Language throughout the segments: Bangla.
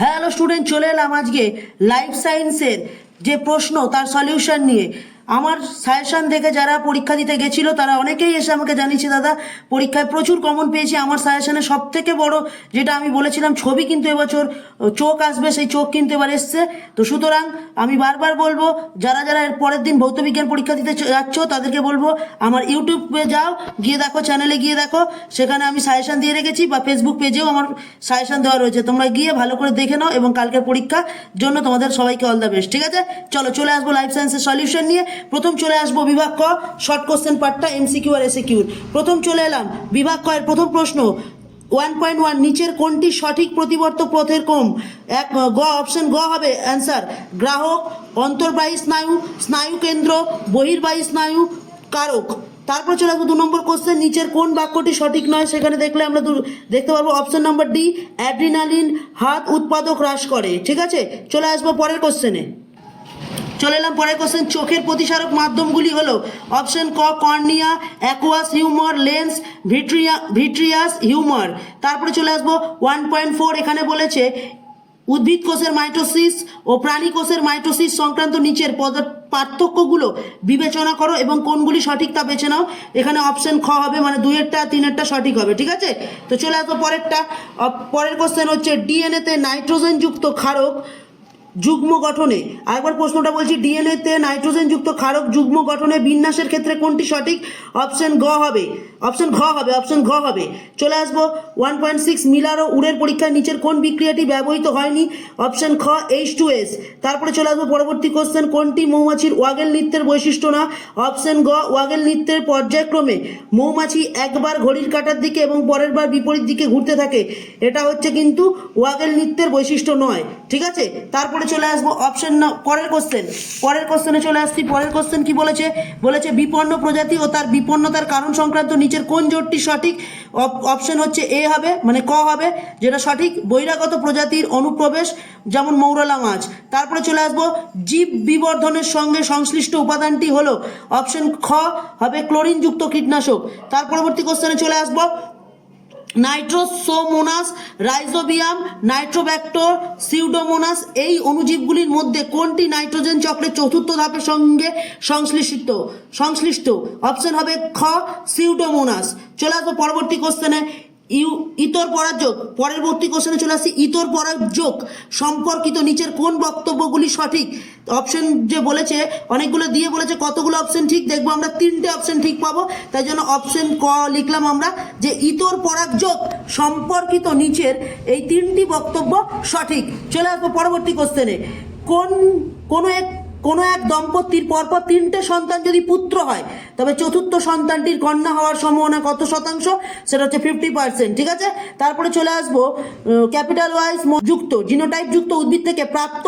হ্যালো স্টুডেন্ট চলে এলাম আজকে লাইফ সায়েন্সের যে প্রশ্ন, তার সলিউশন নিয়ে। আমার সাজেশন দেখে যারা পরীক্ষা দিতে গেছিল, তারা অনেকেই এসে আমাকে জানিয়েছে, দাদা, পরীক্ষায় প্রচুর কমন পেয়েছি। আমার সাজেশনে সব থেকে বড় যেটা আমি বলেছিলাম, ছবি কিন্তু এবছর চোখ আসবে, সেই চোখ কিন্তু এবার এসছে। তো সুতরাং আমি বারবার বলব, যারা যারা এর পরের দিন ভৌতবিজ্ঞান পরীক্ষা দিতে যাচ্ছ, তাদেরকে বলব, আমার ইউটিউবে যাও, গিয়ে দেখো চ্যানেলে গিয়ে দেখো। সেখানে আমি সাজেশন দিয়ে রেখেছি, বা ফেসবুক পেজেও আমার সাজেশন দেওয়া রয়েছে। তোমরা গিয়ে ভালো করে দেখে নাও, এবং কালকের পরীক্ষার জন্য তোমাদের সবাইকে অল দ্য বেস্ট ঠিক আছে? চলো চলে আসব লাইফ সায়েন্সের সলিউশন নিয়ে। প্রথম চলে আসব বিভাগ ক শর্ট কোশ্চেন পার্টটা এমসিকিউ আর এসিকিউর প্রথম চলে এলাম বিভাগ ক এর প্রথম প্রশ্ন। ওয়ান পয়েন্ট ওয়ান নিচের কোনটি সঠিক প্রতিবর্ত পথের কম এক, গ অপশন গ হবে। অ্যান্সার গ্রাহক, অন্তর্বাহী স্নায়ু স্নায়ু কেন্দ্র, বহির্বাহী স্নায়ু, কারক। তারপর চলে আসব দু নম্বর কোশ্চেন নিচের কোন বাক্যটি সঠিক নয় সেখানে দেখলে আমরা দেখতে পারব অপশন নম্বর ডি অ্যাড্রিনালিন হাত উৎপাদক হ্রাস করে। ঠিক আছে? চলে আসব পরের কোশ্চেনে চলে এলাম পরের কোশ্চেন চোখের প্রতিসারক মাধ্যমগুলি হলো অপশন ক, কর্নিয়া অ্যাকোয়াস হিউমার লেন্স ভিট্রিয়া ভিট্রিয়াস হিউমার তারপরে চলে আসব ওয়ান পয়েন্ট ফোর এখানে বলেছে, উদ্ভিদ কোষের মাইটোসিস ও প্রাণী কোষের মাইটোসিস সংক্রান্ত নিচের পদ, পার্থক্যগুলো বিবেচনা করো এবং কোনগুলি সঠিক তা বেছে নাও। এখানে অপশন খ হবে মানে দুইয়েরটা, তিনেরটা সঠিক হবে, ঠিক আছে? তো চলে আসব পরেরটা। পরের কোশ্চেন হচ্ছে ডিএনএতে নাইট্রোজেনযুক্ত ক্ষারক যুগ্ম গঠনে। আরেকবার প্রশ্নটা বলছি ডিএনএতে নাইট্রোজেনযুক্ত ক্ষারক যুগ্ম গঠনে বিন্যাসের ক্ষেত্রে কোনটি সঠিক? অপশন গ হবে। অপশন ঘ হবে অপশন ঘ হবে। চলে আসব ওয়ান পয়েন্ট সিক্স মিলার ও উড়ের পরীক্ষায় নিচের কোন বিক্রিয়াটি ব্যবহৃত হয়নি? অপশন খ এইচ টু এস তারপরে চলে আসব পরবর্তী কোশ্চেন কোনটি মৌমাছির ওয়াগেল নৃত্যের বৈশিষ্ট্য না? অপশন গ, ওয়াগেল নৃত্যের পর্যায়ক্রমে মৌমাছি একবার ঘড়ির কাঁটার দিকে এবং পরের বার বিপরীত দিকে ঘুরতে থাকে। এটা হচ্ছে কিন্তু ওয়াগেল নৃত্যের বৈশিষ্ট্য নয়। ঠিক আছে? তারপরে চলে আসব অপশন পরের কোশ্চেন পরের কোশ্চেনে চলে আসছি, পরের কোশ্চেন কি বলেছে? বলেছে বিপন্ন প্রজাতি ও তার বিপন্নতার কারণ সংক্রান্ত নিচের কোন জোটটি সঠিক? অপশন হচ্ছে এ হবে মানে ক হবে, যেটা সঠিক। বহিরাগত প্রজাতির অনুপ্রবেশ, যেমন মৌরলা মাছ। তারপরে চলে আসব, জীব বিবর্ধনের সঙ্গে সংশ্লিষ্ট উপাদানটি হলো অপশন খ, হবে ক্লোরিনযুক্ত কীটনাশক। তার পরবর্তী কোশ্চেনে চলে আসব নাইট্রোসোমোনাস, রাইজোবিয়াম নাইট্রোব্যাক্টর সিউডোমোনাস এই অণুজীবগুলির মধ্যে কোনটি নাইট্রোজেন চক্রের চতুর্থ ধাপের সঙ্গে সংশ্লিষ্ট? সংশ্লিষ্ট। অপশন হবে খ, সিউডোমোনাস। চলে আসব পরবর্তী কোশ্চেনে। ইউ ইতর পরাযোগ পরবর্তী কোশ্চেনে চলে আসছি ইতর পরাযোগ সম্পর্কিত নিচের কোন বক্তব্যগুলি সঠিক? অপশন যে বলেছে, অনেকগুলো দিয়ে বলেছে, কতগুলো অপশন ঠিক? দেখব আমরা তিনটে অপশন ঠিক পাবো। তাই জন্য অপশন ক লিখলাম আমরা যে ইতর পরাগযোগ সম্পর্কিত নিচের এই তিনটি বক্তব্য সঠিক। চলে আসব পরবর্তী কোশ্চেনে কোন কোনো এক কোনো এক দম্পতির পরপর তিনটে সন্তান যদি পুত্র হয়, তবে চতুর্থ সন্তানটির কন্যা হওয়ার সম্ভাবনা কত শতাংশ? সেটা হচ্ছে ফিফটি পার্সেন্ট ঠিক আছে? তারপরে চলে আসব ক্যাপিটাল ওয়াইজ যুক্ত জিনোটাইপ যুক্ত উদ্ভিদ থেকে প্রাপ্ত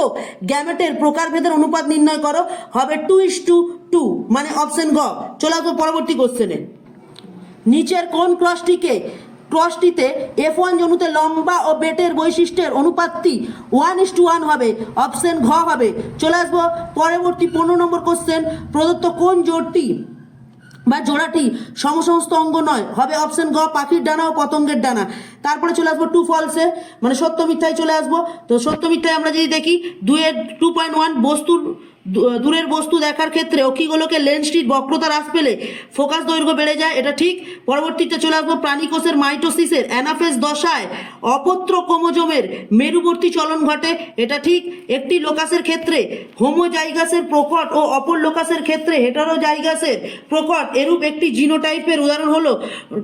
গ্যামেটের প্রকারভেদের অনুপাত নির্ণয় করো। হবে টু ইস টু টু মানে অপশন গ। চলে আসব পরবর্তী কোশ্চেনে নিচের কোন ক্রসটিকে ক্রসটিতে এফ ওয়ান জনুতে লম্বা ও বেটের বৈশিষ্ট্যের অনুপাতটি ওয়ান ইস টু ওয়ান হবে অপশন ঘ হবে। চলে আসব পরবর্তী পনেরো নম্বর কোশ্চেন প্রদত্ত কোন জোরটি বা জোড়াটি সমসমস্ত অঙ্গ নয়? হবে অপশন গ পাখির ডানা ও পতঙ্গের ডানা। তারপরে চলে আসব টু ফলসে মানে সত্য মিথ্যায় চলে আসব। তো সত্য মিথ্যায় আমরা যদি দেখি দুয়ের টু পয়েন্ট ওয়ান বস্তুর দূরের বস্তু দেখার ক্ষেত্রে অক্ষিগোলকে লেন্সটির বক্রতা হ্রাস পেলে ফোকাস দৈর্ঘ্য বেড়ে যায়, এটা ঠিক। পরবর্তীতে চলে আসব প্রাণীকোষের মাইটোসিসের, অ্যানাফেস দশায় অপত্র ক্রোমোজোমের মেরুবর্তী চলন ঘটে, এটা ঠিক। একটি লোকাসের ক্ষেত্রে হোমোজাইগাসের প্রকট ও অপর লোকাসের ক্ষেত্রে হেটারোজাইগাসের প্রকট এরূপ একটি জিনোটাইপের উদাহরণ হলো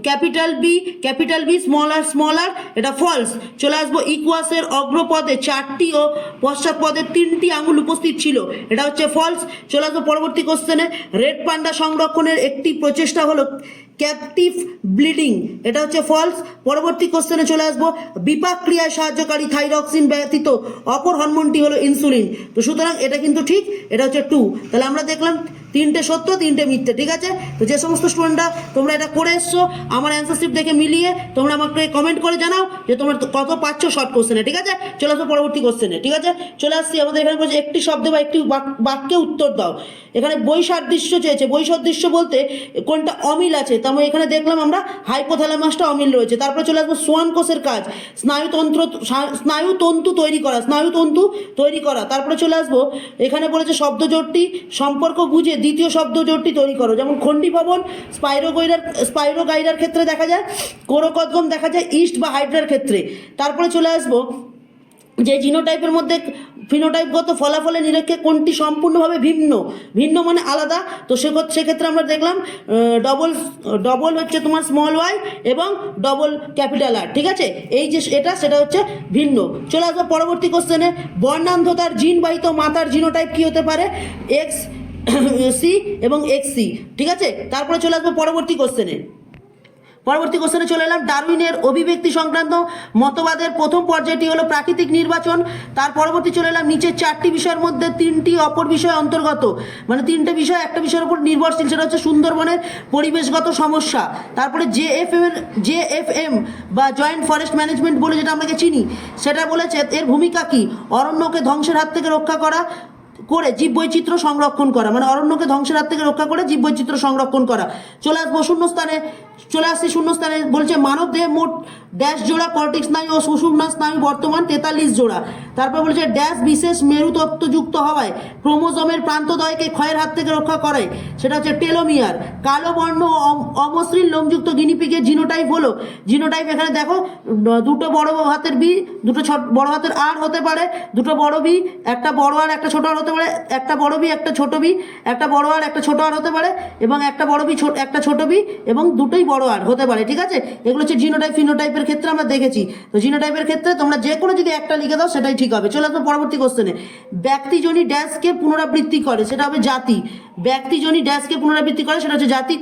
capital B capital B small R small এটা ফলস। চলে আসব ইকুয়াসের অগ্রপদে চারটি ও পশ্চাৎ পদে তিনটি আঙুল উপস্থিত ছিল এটা হচ্ছে ফলস চলে আসব পরবর্তী কোশ্চেনে রেড পান্ডা সংরক্ষণের একটি প্রচেষ্টা হলো ক্যাপটিভ ব্লিডিং এটা হচ্ছে ফলস পরবর্তী কোশ্চেনে চলে আসব। বিপাক ক্রিয়ায় সাহায্যকারী থাইরক্সিন ব্যতীত অপর হরমোনটি হলো ইনসুলিন তো সুতরাং এটা কিন্তু ঠিক, এটা হচ্ছে টু তাহলে আমরা দেখলাম তিনটে সত্য, তিনটে মিথ্যে, ঠিক আছে? তো যে সমস্ত স্টুডেন্টরা তোমরা এটা করে এসছো, আমার অ্যান্সারশিপ দেখে মিলিয়ে তোমরা আমাকে কমেন্ট করে জানাও যে তোমরা কত পাচ্ছ শর্ট কোশ্চেনে ঠিক আছে? চলে আসো পরবর্তী কোশ্চেনে ঠিক আছে? চলে আসছি, আমাদের এখানে বলছে, একটি শব্দে বা একটি বাক- বাক্যে উত্তর দাও। এখানে বৈসাদৃশ্য চেয়েছে। বৈসাদৃশ্য বলতে কোনটা অমিল আছে? তার এখানে দেখলাম আমরা হাইপোথ্যালামাসটা অমিল রয়েছে। তারপরে চলে আসব সোয়ান কোষের কাজ। স্নায়ুতন্ত্র স্নায়ুতন্তু তৈরি করা, স্নায়ুতন্তু তৈরি করা। তারপরে চলে আসব, এখানে বলেছে শব্দ জোটটি সম্পর্ক বুঝে দ্বিতীয় শব্দ জোটটি তৈরি করো। যেমন খন্ডি ভবন স্পাইরোগাইডার স্পাইরোগাইডার ক্ষেত্রে দেখা যায়, কোরকদ্গম দেখা যায়, ইস্ট বা হাইড্রার ক্ষেত্রে। তারপরে চলে আসব, যে জিনোটাইপের মধ্যে ফিনোটাইপগত ফলাফলের নিরীক্ষে কোনটি সম্পূর্ণভাবে ভিন্ন? ভিন্ন মানে আলাদা। তো সে সেক্ষেত্রে আমরা দেখলাম ডবল ডবল হচ্ছে তোমার স্মল ওয়াই এবং ডবল ক্যাপিটাল আর ঠিক আছে? এই যে এটা, সেটা হচ্ছে ভিন্ন। চলে আসব পরবর্তী কোশ্চেনে বর্ণান্ধতার জিনবাহিত মাতার জিনোটাইপ কী হতে পারে? এক্স সি এবং এক্স ঠিক আছে? তারপরে চলে আসব পরবর্তী কোশ্চেনে পরবর্তী কোশ্চেনে চলে এলাম ডারউইনের অভিব্যক্তি সংক্রান্ত মতবাদের প্রথম পর্যায়টি হলো প্রাকৃতিক নির্বাচন। তার পরবর্তী চলে এলাম নিচের চারটি বিষয়ের মধ্যে তিনটি অপর বিষয় অন্তর্গত। মানে তিনটে বিষয়, একটা বিষয়ের উপর নির্ভরশীল, সেটা হচ্ছে সুন্দরবনের পরিবেশগত সমস্যা। তারপরে J F M J F M বা জয়েন্ট ফরেস্ট ম্যানেজমেন্ট বলে যেটা আমাকে চিনি, সেটা বলেছে এর ভূমিকা কি? অরণ্যকে ধ্বংসের হাত থেকে রক্ষা করা করে জীববৈচিত্র্য সংরক্ষণ করা মানে অরণ্যকে ধ্বংসের হাত থেকে রক্ষা করে জীববৈচিত্র্য সংরক্ষণ করা। চলে আসব শূন্যস্থানে, চলে আসছি শূন্যস্থানে, বলছে মানব দেহে মোট ড্যাশ জোড়া কর্টিক স্নায়ু ও সুষুম্না স্নায়ু বর্তমান তেতাল্লিশ জোড়া। তারপর বলছে ড্যাশ বিশেষ মেরুতত্ত্বযুক্ত হওয়ায় ক্রোমোজোমের প্রান্তদয়কে ক্ষয়ের হাত থেকে রক্ষা করে। সেটা হচ্ছে টেলোমিয়ার। কালো বর্ণ অমসৃণ লোমযুক্ত গিনিপিগের জিনোটাইপ হলো। জিনোটাইপ এখানে দেখো দুটো বড় হাতের বি, দুটো ছোট বড় হাতের আর হতে পারে, দুটো বড় বি, একটা বড় আর একটা ছোট আর হতে পারে। একটা বড় বি, একটা ছোট বি, একটা বড় আর, একটা ছোট আর হতে পারে এবং একটা বড় বি একটা ছোট বি এবং দুটোই বড় আর হতে পারে, ঠিক আছে? এগুলো হচ্ছে জিনোটাইপ ফিনোটাইপের ক্ষেত্রে আমরা দেখেছি। তো জিনোটাইপের ক্ষেত্রে তোমরা যে কোনো যদি একটা লিখে দাও, সেটাই ঠিক হবে। চলে আসব পরবর্তী কোশ্চেনে ব্যক্তিজনী ড্যাশকে পুনরাবৃত্তি করে, সেটা হবে জাতি। ব্যক্তিজনী ড্যাশকে পুনরাবৃত্তি করে, সেটা হচ্ছে জাতি।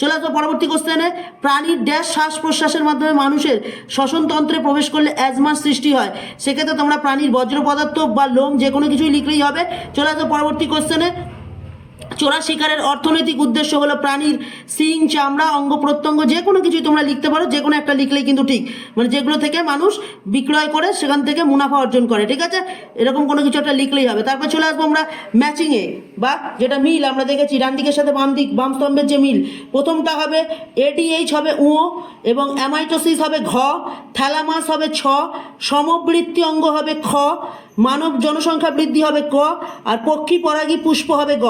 চলে আসব পরবর্তী কোশ্চেনে প্রাণীর ড্যাশ শ্বাস প্রশ্বাসের মাধ্যমে মানুষের শ্বসনতন্ত্রে প্রবেশ করলে অ্যাজমার সৃষ্টি হয়। সেক্ষেত্রে তোমরা প্রাণীর বজ্র পদার্থ বা লোম যে কোনো কিছুই লিখলেই হবে। চলে আসব পরবর্তী কোশ্চেনে চোরা শিকারের অর্থনৈতিক উদ্দেশ্য হলো প্রাণীর সিং, চামড়া, অঙ্গ প্রত্যঙ্গ, যে কোনো কিছুই তোমরা লিখতে পারো, যে কোনো একটা লিখলেই কিন্তু ঠিক। মানে যেগুলো থেকে মানুষ বিক্রয় করে, সেখান থেকে মুনাফা অর্জন করে, ঠিক আছে? এরকম কোনো কিছু একটা লিখলেই হবে। তারপর চলে আসব আমরা ম্যাচিংয়ে বা যেটা মিল, আমরা দেখেছি ডান দিকের সাথে বাম দিক বাম স্তম্ভের যে মিল। প্রথমটা হবে এডিএইচ হবে উ এবং অ্যামাইটোসিস হবে ঘ থ্যালামাস হবে ছ, সমবৃত্তি অঙ্গ হবে খ, মানব জনসংখ্যা বৃদ্ধি হবে ক, আর পক্ষী পরাগী পুষ্প হবে গ।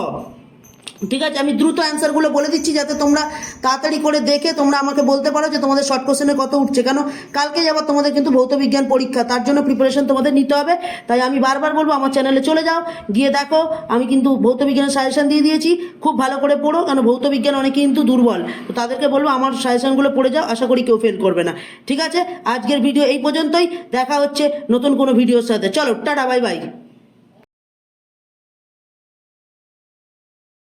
ঠিক আছে, আমি দ্রুত অ্যান্সারগুলো বলে দিচ্ছি যাতে তোমরা তাড়াতাড়ি করে দেখে তোমরা আমাকে বলতে পারো যে তোমাদের শর্ট কোশ্চেনে কত উঠছে। কেন? কালকে যাবার তোমাদের কিন্তু ভৌত বিজ্ঞান পরীক্ষা, তার জন্য প্রিপারেশন তোমাদের নিতে হবে। তাই আমি বারবার বলব, আমার চ্যানেলে চলে যাও, গিয়ে দেখো, আমি কিন্তু ভৌত বিজ্ঞানের সাজেশন দিয়ে দিয়েছি। খুব ভালো করে পড়ো, কেন? ভৌত বিজ্ঞান অনেকে কিন্তু দুর্বল। তো তাদেরকে বলব, আমার সাজেশনগুলো পড়ে যাও, আশা করি কেউ ফেল করবে না। ঠিক আছে? আজকের ভিডিও এই পর্যন্তই। দেখা হচ্ছে নতুন কোনো ভিডিওর সাথে। চলো, টাটা বাই বাই